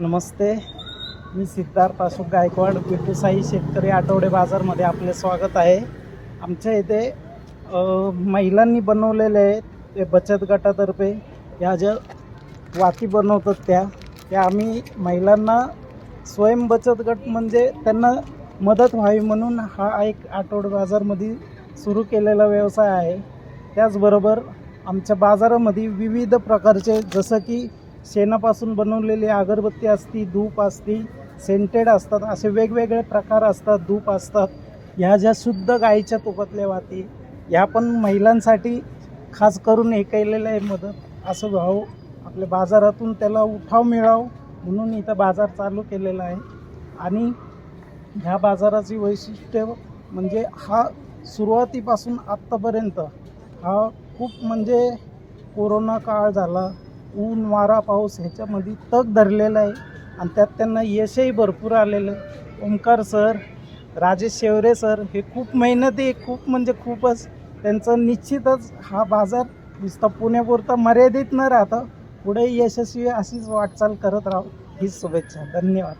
नमस्ते. मी सिद्धार्थ अशोक गायकवाड बिटूसाई शेतकरी आठवडे बाजारमध्ये आपले स्वागत आहे. आमच्या इथे महिलांनी बनवलेले आहेत ते बचत गटातर्फे. या ज्या वाती बनवतात त्या त्या आम्ही महिलांना स्वयं बचत गट म्हणजे त्यांना मदत व्हावी म्हणून हा एक आठवडे बाजारमध्ये सुरू केलेला व्यवसाय आहे. त्याचबरोबर आमच्या बाजारामध्ये विविध प्रकारचे जसं की शेणापासून बनवलेली अगरबत्ती असती धूप असती सेंटेड असतात असे वेगवेगळे प्रकार असतात धूप असतात. ह्या ज्या शुद्ध गाईच्या तुपातल्या वाती ह्या पण महिलांसाठी खास करून हे केलेलं आहे मदत. असं भाऊ आपल्या बाजारातून त्याला उठाव मिळावं म्हणून इथं बाजार चालू केलेला आहे. आणि ह्या बाजाराची वैशिष्ट्य म्हणजे हा सुरुवातीपासून आत्तापर्यंत हा खूप म्हणजे कोरोना काळ झाला. ऊन वारा पाऊस ह्याच्यामध्ये तग धरलेला आहे. आणि त्यात त्यांना यशही भरपूर आलेलं आहे. ओंकार सर राजेश शेवरे सर हे खूप मेहनती खूप म्हणजे खूपच. त्यांचं निश्चितच हा बाजार नुसता पुण्यापुरता मर्यादित न राहता पुढे यशस्वी अशीच वाटचाल करत राहू. हीच शुभेच्छा. धन्यवाद.